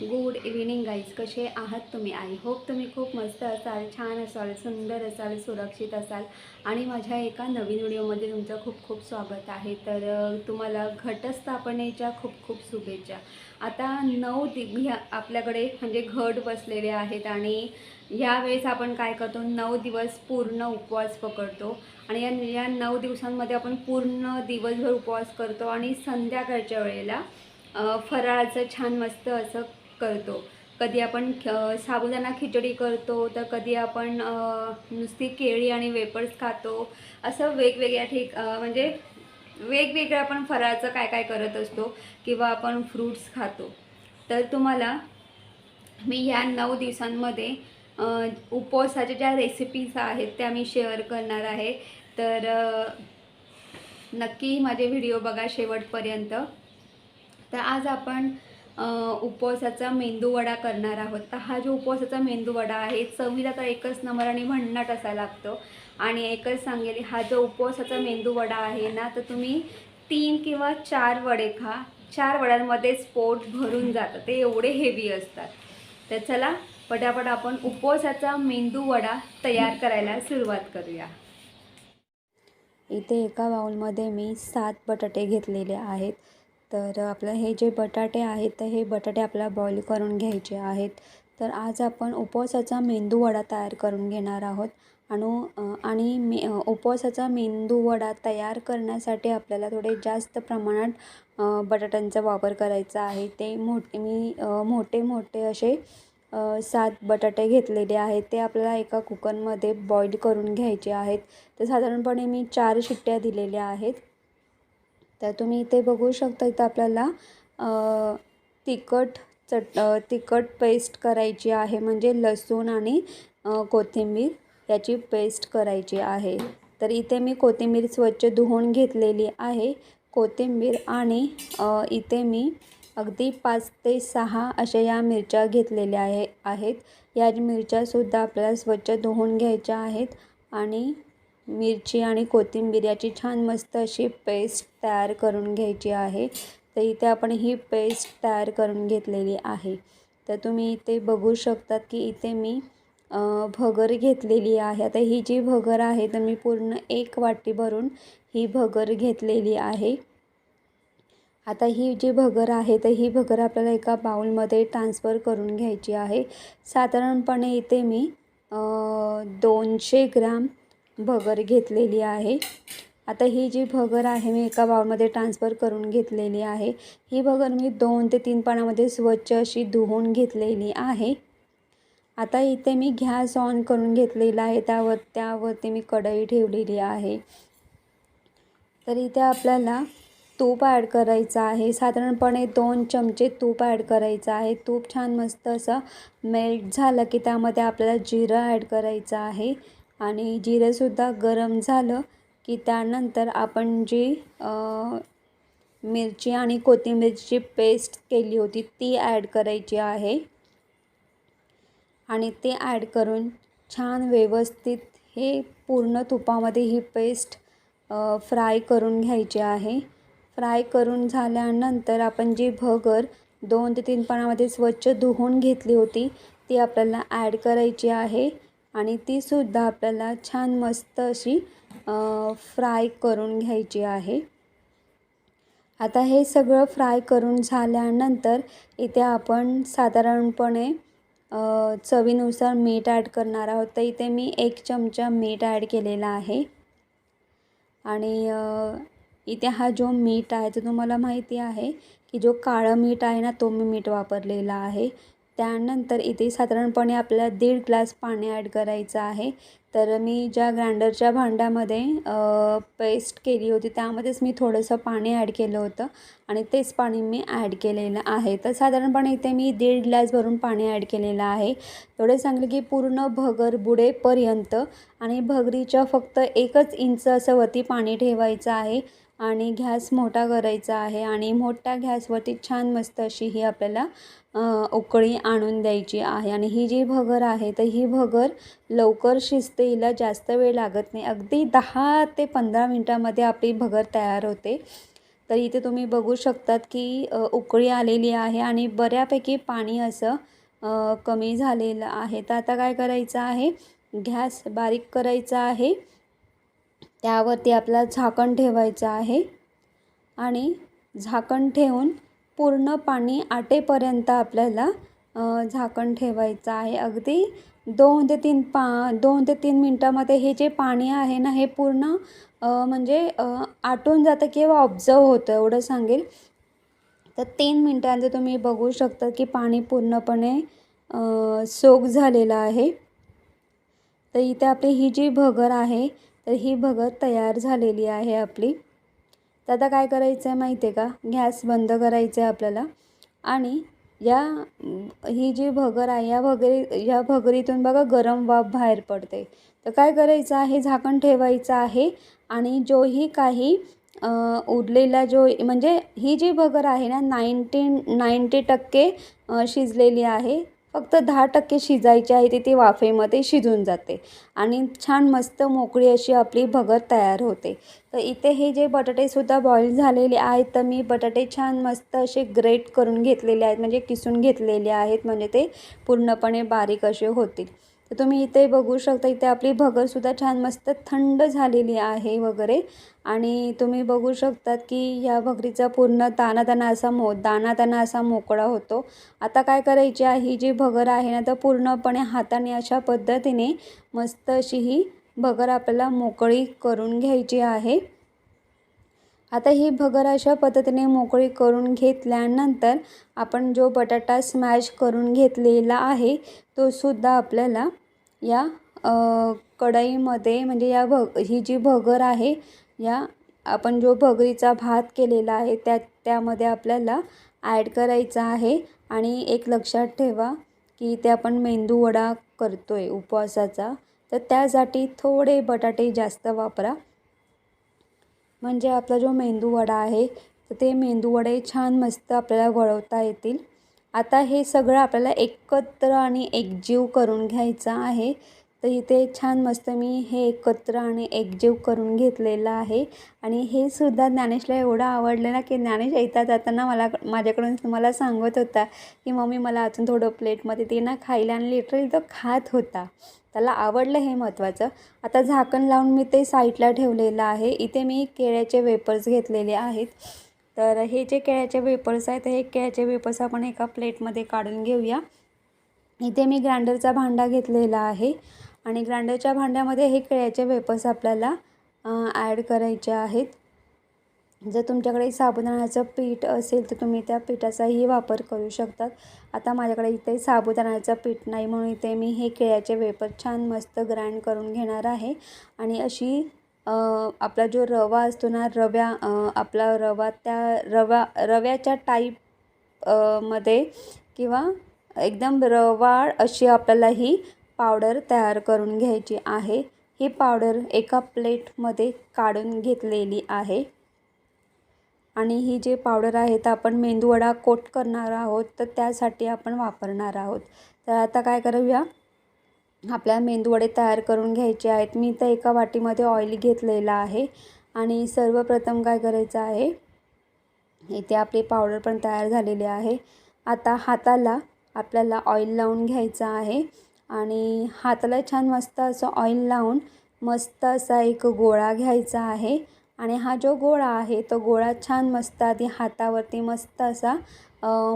Good evening guys कसे आहात तुम्ही? आय होप तुम्ही खूप मस्त असाल छान असाल सुंदर असाल सुरक्षित असाल. आणि माझ्या एका नवीन व्हिडिओमध्ये तुमचं खूप खूप स्वागत आहे. तर तुम्हाला घटस्थापनेच्या खूप खूप शुभेच्छा. आता नऊ दि ह्या आपल्याकडे म्हणजे घट बसलेले आहेत आणि ह्यावेळेस आपण काय करतो? नऊ दिवस पूर्ण उपवास पकडतो. आणि या या नऊ दिवसांमध्ये आपण पूर्ण दिवसभर उपवास करतो. आणि संध्याकाळच्या वेळेला फराळाचं छान मस्त असं करतो. कधी आपण ख साबुदाणा खिचडी करतो तर कधी आपण नुसती केळी आणि वेपर्स खातो. असं वेगवेगळ्या ठीक म्हणजे वेगवेगळं आपण फराळाचं काय काय करत असतो किंवा आपण फ्रूट्स खातो. तर तुम्हाला मी ह्या नऊ दिवसांमध्ये उपवासाच्या ज्या रेसिपीज आहेत त्या मी शेअर करणार आहे. तर नक्की माझे व्हिडिओ बघा शेवटपर्यंत. तर आज आपण उपवासाचा मेंदूवडा करणार आहोत. तर हा जो उपवासाचा मेंदूवडा आहे चवीला तर एकच नंबर आणि भन्नाट असा लागतो. आणि एकच सांगेल हा जो उपवासाचा मेंदूवडा आहे ना तर तुम्ही तीन किंवा चार वडे खा. चार वड्यांमध्येच पोट भरून जातं ते एवढे हेवी असतात. तर चला पटापट आपण उपवासाचा मेंदूवडा तयार करायला सुरुवात करूया. इथे एका बाउलमध्ये मी सात बटाटे घेतलेले आहेत. तर आपलं हे जे बटाटे आहेत तर हे बटाटे आपल्याला बॉईल करून घ्यायचे आहेत. तर आज आपण उपवासाचा मेंदू वडा तयार करून घेणार आहोत. आणि आणि मे उपवासाचा मेंदू वडा तयार करण्यासाठी आपल्याला थोडे जास्त प्रमाणात बटाट्यांचा वापर करायचा आहे. ते मोठे मी मोठे मोठे असे सात बटाटे घेतलेले आहेत. ते आपल्याला एका कुकरमध्ये बॉईल करून घ्यायचे आहेत. तर साधारणपणे मी चार शिट्ट्या दिलेल्या आहेत. तर तुम्ही इथे बघू शकता इथं आपल्याला तिखट चट तिखट पेस्ट करायची आहे. म्हणजे लसूण आणि कोथिंबीर याची पेस्ट करायची आहे. तर इथे मी कोथिंबीर स्वच्छ धुवून घेतलेली आहे. कोथिंबीर आणि इथे मी अगदी पाच ते सहा अशा या मिरच्या घेतलेल्या आहे आहेत. या मिरच्यासुद्धा आपल्याला स्वच्छ धुवून घ्यायच्या आहेत. आणि मिरची आणि कोथिंबीर याची छान मस्त अशी पेस्ट तयार करून घ्यायची आहे. तर इथे आपण ही पेस्ट तयार करून घेतलेली आहे. तर तुम्ही इथे बघू शकतात की इथे मी भगर घेतलेली आहे. आता ही जी भगर आहे तर मी पूर्ण एक वाटी भरून ही भगर घेतलेली आहे. आता ही जी भगर आहे तर ही भगर आपल्याला एका बाउलमध्ये ट्रान्सफर करून घ्यायची आहे. साधारणपणे इथे मी दोनशे ग्राम भगर घेतलेली आहे. आता ही जी भगर आहे मी एका बाउलमध्ये ट्रान्सफर करून घेतलेली आहे. ही भगर मी दोन ते तीन पाण्यामध्ये स्वच्छ अशी धुवून घेतलेली आहे. आता इथे मी गॅस ऑन करून घेतलेला आहे. त्यावर त्यावरती मी कढई ठेवलेली आहे. तर इथे आपल्याला तूप ॲड करायचं आहे. साधारणपणे दोन चमचे तूप ॲड करायचं आहे. तूप छान मस्त असं मेल्ट झालं की त्यामध्ये आपल्याला जिरं ॲड करायचं आहे. आणि जिरंसुद्धा गरम झालं की त्यानंतर आपण जी मिरची आणि कोथिंबीरची पेस्ट केली होती ती ॲड करायची आहे. आणि ते ॲड करून छान व्यवस्थित हे पूर्ण तुपामध्ये ही पेस्ट फ्राय करून घ्यायची आहे. फ्राय करून झाल्यानंतर आपण जी भगर दोन ते तीन पाण्यामध्ये स्वच्छ धुवून घेतली होती ती आपल्याला ॲड करायची आहे. आणि तीसुद्धा आपल्याला छान मस्त अशी फ्राय करून घ्यायची आहे. आता हे सगळं फ्राय करून झाल्यानंतर इथे आपण साधारणपणे चवीनुसार मीठ ॲड करणार आहोत. तर इथे मी एक चमचा मीठ ॲड केलेला आहे. आणि इथे हा जो मीठ आहे तो तुम्हाला माहिती आहे की जो काळं मीठ आहे ना तो मी मीठ वापरलेला आहे. त्यानंतर इथे साधारणपणे आपल्याला दीड ग्लास पाणी ॲड करायचं आहे. तर मी ज्या ग्राइंडरच्या भांड्यामध्ये पेस्ट केली होती त्यामध्येच मी थोडंसं पाणी ॲड केलं होतं आणि तेच पाणी मी ॲड केलेलं आहे. तर साधारणपणे इथे मी दीड ग्लास भरून पाणी ॲड केलेलं आहे. एवढे सांगले की पूर्ण भगर बुडेपर्यंत आणि भगरीच्या फक्त एकच इंच असं वरती पाणी ठेवायचं आहे. आणि गॅस मोठा करायचा आहे आणि मोठ्या गॅसवरती छान मस्त अशी ही आपल्याला उकळी आणून द्यायची आहे. आणि ही जी भगर आहे तर ही भगर लवकर शिजते हिला जास्त वेळ लागत नाही. अगदी दहा ते पंधरा मिनटामध्ये आपली भगर तयार होते. तर इथे तुम्ही बघू शकतात की उकळी आलेली आहे आणि बऱ्यापैकी पाणी असं कमी झालेलं आहे. तर आता काय करायचं आहे? गॅस बारीक करायचा आहे. त्यावरती आपला झाकण ठेवायचं आहे. आणि झाकण ठेवून पूर्ण पाणी आटेपर्यंत आपल्याला झाकण ठेवायचं आहे. अगदी दोन ते तीन पा दोन ते तीन मिनटामध्ये हे जे पाणी आहे ना हे पूर्ण म्हणजे आटून जातं किंवा ऑब्झर्व होतं एवढं सांगेल. तर तीन मिनटांचं तुम्ही बघू शकता की पाणी पूर्णपणे सोक झालेलं आहे. तर इथे आपली ही जी भगर आहे तर ही भगर तयार झालेली आहे आपली. तर आता काय करायचं आहे माहिती आहे का? गॅस बंद करायचं आहे आपल्याला. आणि या ही जी भगर आहे या भगरी या भगरीतून बघा गरम वाफ बाहेर पडते. तर काय करायचं आहे? झाकण ठेवायचं आहे. आणि जोही काही उरलेला जो म्हणजे ही जी भगर आहे ना नाईन्टी नाईंटी टक्के शिजलेली आहे. फक्त दहा टक्के शिजायची आहे ती ती वाफेमध्ये शिजून जाते. आणि छान मस्त मोकळी अशी आपली भगर तयार होते. तर इथे हे जे बटाटेसुद्धा बॉईल झालेले आहेत तर मी बटाटे छान मस्त असे ग्रेट करून घेतलेले आहेत. म्हणजे किसून घेतलेले आहेत म्हणजे ते पूर्णपणे बारीक असे होतील. तर तुम्ही इथे बघू शकता इथे आपली भगरसुद्धा छान मस्त थंड झालेली आहे वगैरे. आणि तुम्ही बघू शकतात की या भगरीचा पूर्ण दाना ताना असा मो दाना ताना असा मोकळा होतो. आता काय करायची आहे? ही जी भगर आहे ना तर पूर्णपणे हाताने अशा पद्धतीने मस्त अशी ही भगर आपल्याला मोकळी करून घ्यायची आहे. आता ही भगर अशा पद्धतीने मोकळी करून घेतल्यानंतर आपण जो बटाटा स्मॅश करून घेतलेला आहे तो सुद्धा आपल्याला या कढईमध्ये म्हणजे या भग ही जी भगर आहे या आपण जो भगरीचा भात केलेला आहे त्या त्यामध्ये आपल्याला ॲड करायचा आहे. आणि एक लक्षात ठेवा की ते आपण मेंदू वडा करतो आहे उपवासाचा. तर त्यासाठी थोडे बटाटे जास्त वापरा. म्हणजे आपला जो मेंदू वडा आहे तर ते मेंदू वडे छान मस्त आपल्याला वळवता येतील. आता हे सगळं आपल्याला एकत्र आणि एकजीव करून घ्यायचं आहे. तर इथे छान मस्त मी हे एकत्र आणि एकजीव करून घेतलेलं आहे. आणि हे सुद्धा ज्ञानेशला एवढं आवडलं ना की ज्ञानेश येता जाताना मला माझ्याकडून मला सांगत होता की मम्मी मला अजून थोडं प्लेटमध्ये ते ना खायला. आणि लिटरली तो खात होता. त्याला आवडलं हे महत्त्वाचं. आता झाकण लावून मी ते साईडला ठेवलेलं आहे. इथे मी केळ्याचे वेपर्स घेतलेले आहेत. तर हे जे केळ्याचे वेपर्स आहेत हे केळ्याचे वेपर्स आपण एका प्लेटमध्ये काढून घेऊया. इथे मी ग्राइंडरचा भांडा घेतलेला आहे. आणि ग्राइंडरच्या भांड्यामध्ये हे केळ्याचे वेपर्स आपल्याला ॲड करायचे आहेत. जर तुमच्याकडे साबुदाण्याचं पीठ असेल तर तुम्ही त्या पिठाचाही वापर करू शकतात. आता माझ्याकडे इथे साबुदाण्याचं पीठ नाही म्हणून इथे मी हे केळ्याचे वेपर छान मस्त ग्राइंड करून घेणार आहे. आणि अशी आपला जो रवा असतो ना रव्या आपला रवा त्या रवा रव्याच्या टाईपमध्ये किंवा एकदम रवाळ अशी आपल्याला ही पावडर तयार करून घ्यायची आहे. ही पावडर एका प्लेटमध्ये काढून घेतलेली आहे. आणि ही जे पावडर आहे तर आपण मेंदूवडा कोट करणार आहोत तर त्यासाठी आपण वापरणार आहोत. तर आता काय करूया? आपल्याला मेंदूवडे तयार करून घ्यायचे आहेत. मी तर एका वाटीमध्ये ऑइल घेतलेलं आहे. आणि सर्वप्रथम काय करायचं आहे? इथे आपली पावडर पण तयार झालेली आहे. आता हाताला आपल्याला ऑइल लावून घ्यायचं आहे. आणि हाताला छान मस्त असं ऑइल लावून मस्त असा एक गोळा घ्यायचा आहे. आणि हा जो गोळा आहे तो गोळा छान मस्त आधी हातावरती मस्त असा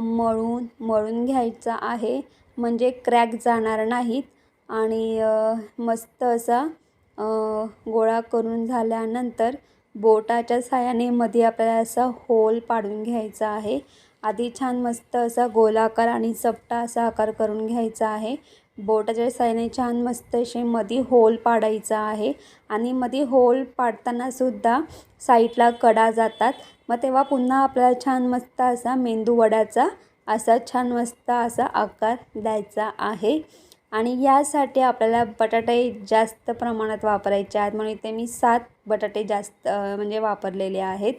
मळून मळून घ्यायचा आहे. म्हणजे क्रॅक जाणार नाहीत. आणि मस्त असा गोळा करून झाल्यानंतर बोटाच्या साह्याने मध्ये आपल्याला असा होल पाडून घ्यायचा आहे. आधी छान मस्त असा गोलाकार आणि चपटा असा आकार करून घ्यायचा आहे. बोटाच्या साहाय्याने छान मस्त असे मध्ये होल पाडायचा आहे. आणि मध्ये होल पाडतानासुद्धा साईडला कडा जातात. मग तेव्हा पुन्हा आपल्याला छान मस्त असा मेंदूवड्याचा असा छान मस्त असा आकार द्यायचा आहे. आणि यासाठी आपल्याला बटाटे जास्त प्रमाणात वापरायचे आहेत. म्हणून इथे मी सात बटाटे जास्त म्हणजे वापरलेले आहेत.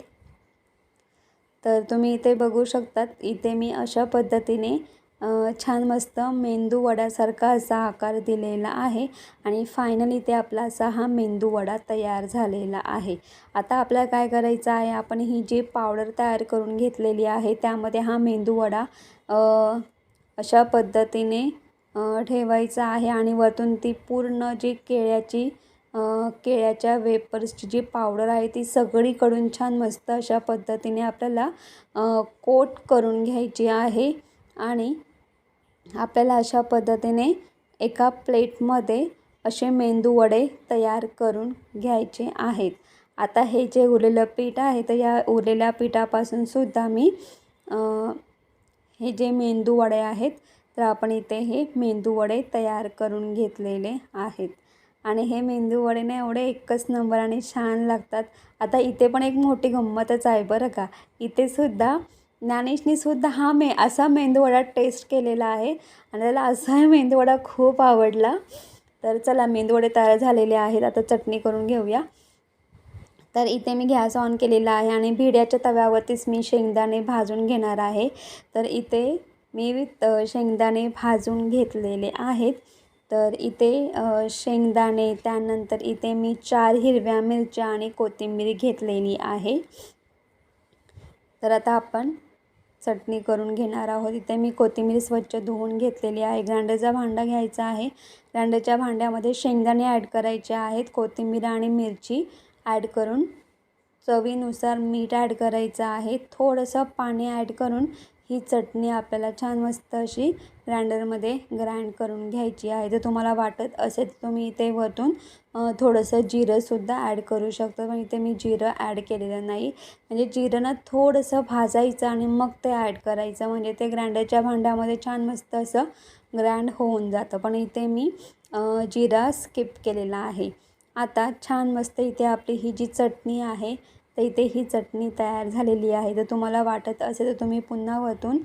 तर तुम्ही इथे बघू शकतात. इथे मी अशा पद्धतीने छान मस्त मेंदू वड्यासारखा असा आकार दिलेला आहे आणि फायनली ते आपला असा हा मेंदू वडा तयार झालेला आहे. आता आपल्याला काय करायचं आहे आपण ही जी पावडर तयार करून घेतलेली आहे त्यामध्ये हा मेंदू वडा अशा पद्धतीने ठेवायचा आहे आणि वरतून ती पूर्ण जी केळ्याची केळ्याच्या वेपर्सची जी पावडर आहे ती सगळीकडून छान मस्त अशा पद्धतीने आपल्याला कोट करून घ्यायची आहे आणि आपल्याला अशा पद्धतीने एका प्लेटमध्ये असे मेंदू वडे तयार करून घ्यायचे आहेत. आता हे जे उरलेलं पीठ आहे तर या उरलेल्या पिठापासून सुद्धा मी हे जे मेंदू वडे आहेत तर आपण इथे हे मेंदू वडे तयार करून घेतलेले आहेत. आणि हे मेंदू वडे ना एवढे एकच नंबर आणि छान लागतात. आता इथे पण एक मोठी गंमतच आहे बरं का. इथे सुद्धा ज्ञानेशनी सुद्धा हा मे असा मेंदूवडा टेस्ट केलेला आहे. आणि त्याला असाही मेंदूवडा खूप आवडला. तर चला मेंदूवडे तयार झालेले आहेत. आता चटणी करून घेऊया. तर इथे मी गॅस ऑन केलेला आहे आणि भिड्याच्या तव्यावरतीच मी शेंगदाणे भाजून घेणार आहे. तर इथे मी शेंगदाणे भाजून घेतलेले आहेत. तर इथे शेंगदाणे त्यानंतर इथे मी चार हिरव्या मिरच्या आणि कोथिंबीर घेतलेली आहे. तर आता आपण चटणी करून घेणार आहोत. इथे मी कोथिंबीर स्वच्छ धुवून घेतलेली आहे. ग्राइंडरचा भांडा घ्यायचा आहे. ग्राइंडरच्या भांड्यामध्ये शेंगदाणे ॲड करायचे आहेत. कोथिंबीर आणि मिरची ॲड करून चवीनुसार मीठ ॲड करायचं आहे. थोडंसं पाणी ॲड करून ही चटणी आपल्याला छान मस्त अशी ग्राइंडरमध्ये ग्राइंड करून घ्यायची आहे. जर तुम्हाला वाटत असेल तर तुम्ही इथे वरतून थोडंसं जिरंसुद्धा ॲड करू शकता. पण इथे मी जिरं ॲड केलेलं नाही. म्हणजे जिरं ना थोडंसं भाजायचं आणि मग ते ॲड करायचं. म्हणजे ते ग्राइंडरच्या भांड्यामध्ये छान मस्त असं ग्रँड होऊन जातं. पण इथे मी जिरा स्किप केलेला आहे. आता छान मस्त इथे आपली ही जी चटणी आहे तर इथे ही चटणी तयार झालेली आहे. जर तुम्हाला वाटत असेल तर तुम्ही पुन्हा वरतून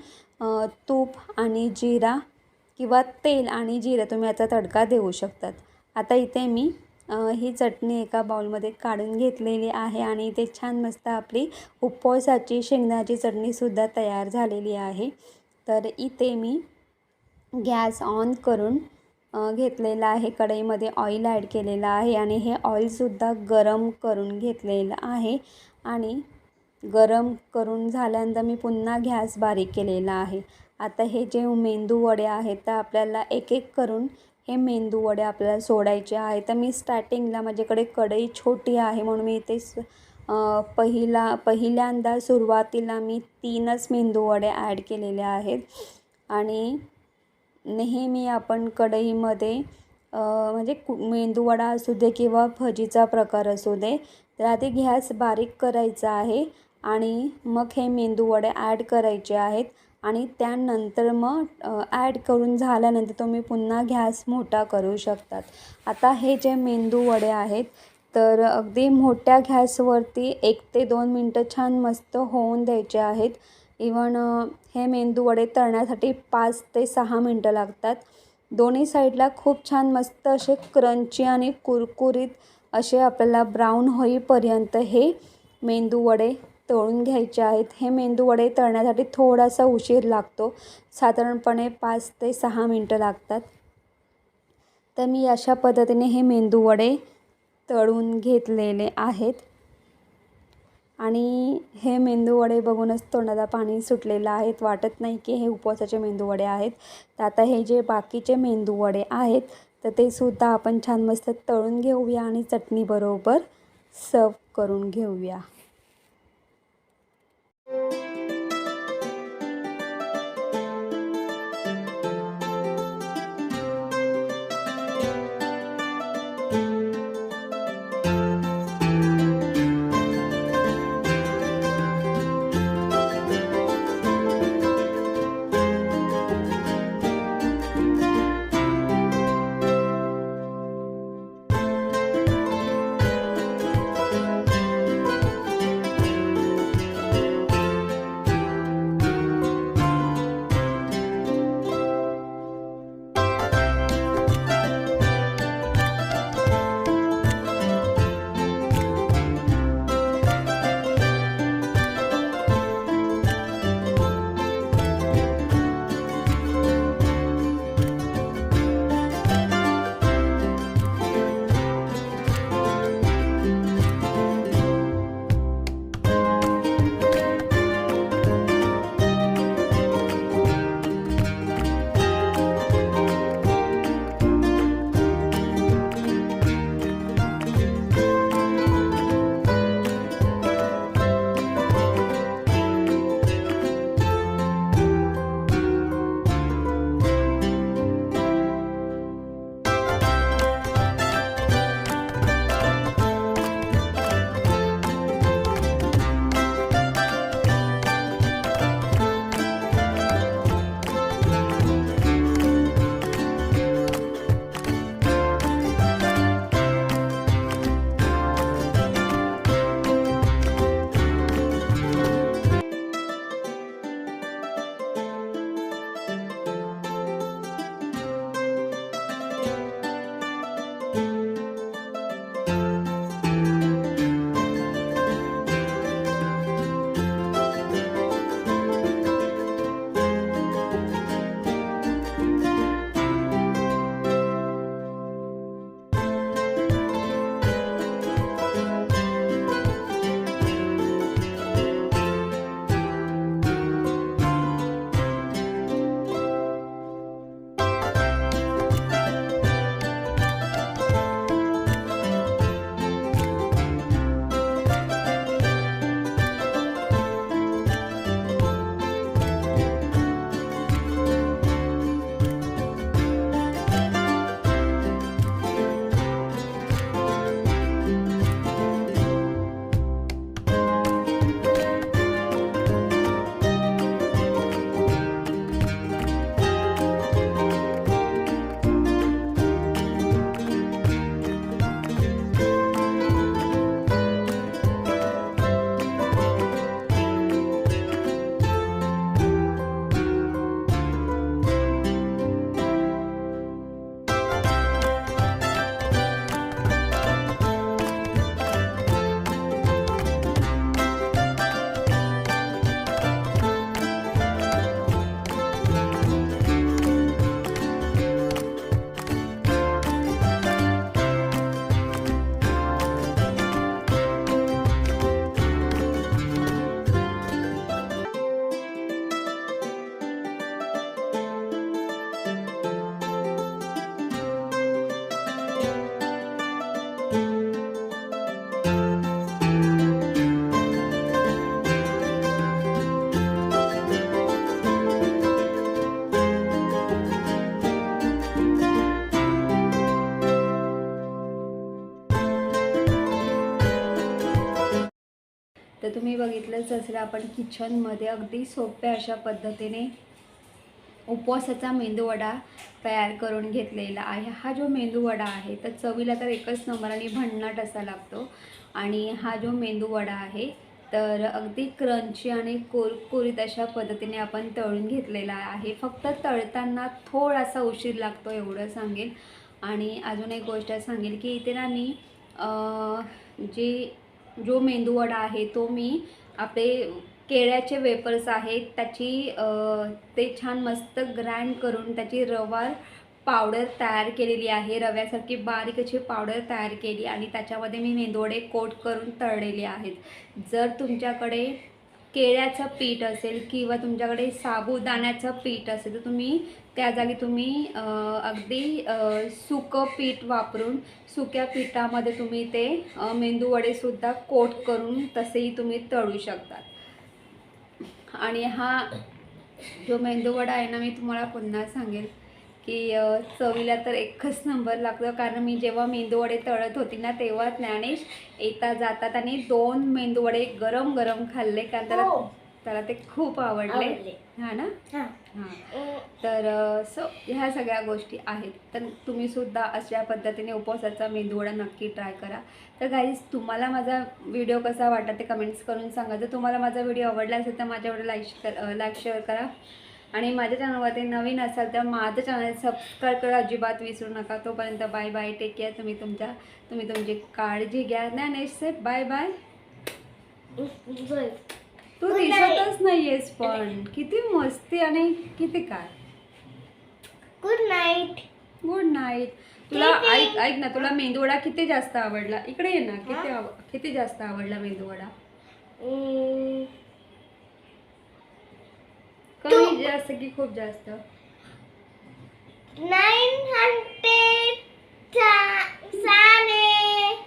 तूप आणि जिरा किंवा तेल आणि जिरा तुम्ही याचा तडका देऊ शकतात. आता इथे मी ही चटणी एका बाउलमध्ये काढून घेतलेली आहे आणि इथे छान मस्त आपली उपवासाची शेंगदाची चटणीसुद्धा तयार झालेली आहे. तर इथे मी गॅस ऑन करून घेतलेला आहे कढईमध्ये ऑइल ॲड केलेलं आहे आणि हे ऑइलसुद्धा गरम करून घेतलेलं आहे. आणि गरम करून झाल्यानंतर मी पुन्हा गॅस बारीक केलेला आहे. आता हे जे मेंदू वडे आहेत तर आपल्याला एक एक करून हे मेंदू वडे आपल्याला सोडायचे आहे तर मी स्टार्टिंगला माझ्याकडे कढई छोटी आहे म्हणून मी इथे स- पहिला पहिल्यांदा सुरुवातीला मी तीनच मेंदू वडे ॲड केलेले आहेत. आणि नेहमी आपण कढईमध्ये म्हणजे कु मेंदूवडा असू दे किंवा भजीचा प्रकार असू दे तर आधी गॅस बारीक करायचा आहे. आणि मग हे मेंदूवडे ॲड करायचे आहेत. आणि त्यानंतर मग ॲड करून झाल्यानंतर तुम्ही पुन्हा गॅस मोठा करू शकतात. आता हे जे मेंदूवडे आहेत तर अगदी मोठ्या गॅसवरती एक ते दोन मिनटं छान मस्त होऊन द्यायचे आहेत. इवन हे मेंदूवडे तळण्यासाठी पाच ते सहा मिनटं लागतात. दोन्ही साईडला खूप छान मस्त असे क्रंची आणि कुरकुरीत असे आपल्याला ब्राऊन होईपर्यंत हे मेंदूवडे तळून घ्यायचे आहेत. हे मेंदू वडे तळण्यासाठी थोडासा उशीर लागतो. साधारणपणे पाच ते सहा मिनटं लागतात. तर मी अशा पद्धतीने हे मेंदू वडे तळून घेतलेले आहेत. आणि हे मेंदूवडे बघूनच तोंडाला पाणी सुटलेलं आहेत वाटत नाही की हे उपवासाचे मेंदूवडे आहेत. तर आता हे जे बाकीचे मेंदूवडे आहेत तर ते सुद्धा आपण छान मस्त तळून घेऊया आणि चटणीबरोबर सर्व करून घेऊया. Thank you. तर तुम्ही बघितलंच असेल आपण किचनमध्ये अगदी सोप्या अशा पद्धतीने उपवासाचा मेंदूवडा तयार करून घेतलेला आहे. हा जो मेंदूवडा आहे तर चवीला तर एकच नंबर आणि भन्नाट असा लागतो. आणि हा जो मेंदूवडा आहे तर अगदी क्रंची आणि कुरकुरीत अशा पद्धतीने आपण तळून घेतलेला आहे. फक्त तळताना थोडासा उशीर लागतो एवढं सांगेल आणि अजून एक गोष्ट सांगेल की इथे ना मी जी जे जो मेंदूवडा आहे तो मी आपले केळ्याचे वेफर्स आहेत त्याची ते छान मस्त ग्राइंड करून त्याची रवा पावडर तयार केलेली आहे. रव्यासारखी बारीक अशी पावडर तयार केली आणि त्याच्यामध्ये मी मेंदोडे कोट करून तळलेले आहेत. जर तुमच्याकडे केळ्याचं पीठ असेल किंवा तुमच्याकडे साबुदाण्याचं पीठ असेल तर तुम्ही त्या जागी तुम्ही अगदी सुकं पीठ वापरून सुक्या पिठामध्ये तुम्ही ते मेंदूवडेसुद्धा कोट करून तसेही तुम्ही तळू शकतात आणि हा जो मेंदूवडा आहे ना मी तुम्हाला पुन्हा सांगेल की चवीला तर एकच नंबर लागतो. कारण मी जेव्हा मेंदूवडे तळत होती ना तेव्हा ज्ञानेश येता जाता त्यांनी दोन मेंदूवडे गरम गरम खाल्ले. कारण त्याला हो. त्याला ते खूप आवडले. आवडले. हा ना? हा. हां. तर सो ह्या सगळ्या गोष्टी आहेत. तर तुम्ही सुद्धा अशा पद्धतीने उपवासाचा मेंदूवडा नक्की ट्राय करा. तर गाईज तुम्हाला माझा व्हिडिओ कसा वाटला ते कमेंट्स करून सांगा. जर तुम्हाला माझा व्हिडिओ आवडला असेल तर माझ्या व्हिडिओ लाईक लाईक शेअर करा. आणि माझ्या चॅनलवरती नवीन असाल तर माझं चॅनल सबस्क्राईब करा अजिबात विसरू नका. तोपर्यंत बाय बाय टेक केअर तुम्ही तुमच्या तुम्ही तुमची काळजी घ्या. Dnyanesh bye bye. बरं. तू. दिसतच नाहीयेस पण. किती मस्ती आणि किती काय? गुड नाईट गुड नाईट तुला ऐक ऐक ना तुला मेंदूवडा किती जास्त आवडला? इकडे ये ना. किती आव किती जास्त आवडला मेंदूवडा? की खूप जास्त. Nine hundred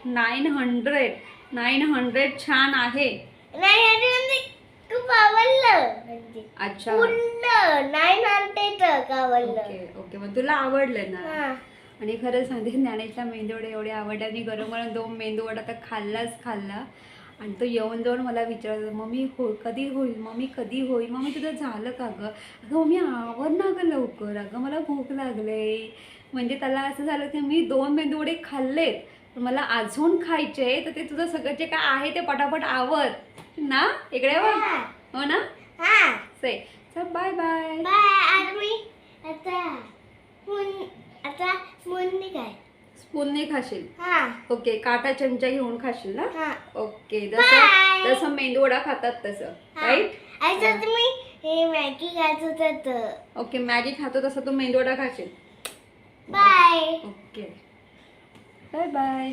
nine hundred. Nine hundred छान आहे. नाईन हंड्रेड खूप आवडलं. म्हणजे अच्छा. पूर्ण नाईन हंड्रेड आवडलं. Okay okay. मग तुला आवडलं ना? हा. आणि खरं सांगते ज्ञानेशला मेंदूवडे एवढे आवडले आणि गरम गरम दोन मेंदूवडा तर खाल्लाच खाल्ला. आणि तो येऊन जाऊन मला विचारत मम्मी हो कधी होईल? मम्मी कधी होईल? मम्मी तुझं झालं का गं? अगं मम्मी आवर ना गं लवकर. अगं मला भूक लागले म्हणजे त्याला असं झालं की मी दोन मेंदूवडे खाल्लेत. पण मला अजून खायचे तर ते तुझं सगळं जे काय आहे ते पटापट आवर. ना? इकडे हा. ना? हा. से चल बाय बाय बाय आता मी आता मुन काय? स्पूनने खाशील? हा. ओके काटा चमचा घेऊन खाशील ना? हा. Okay Bye. जसं जसं मेंदूवडा खातात तसं हा. राईट असं तुम्ही हे मॅगी खात होतात ओके मॅगी खातो तसं तू मेंदूवडा खाशील. Bye okay. Bye bye.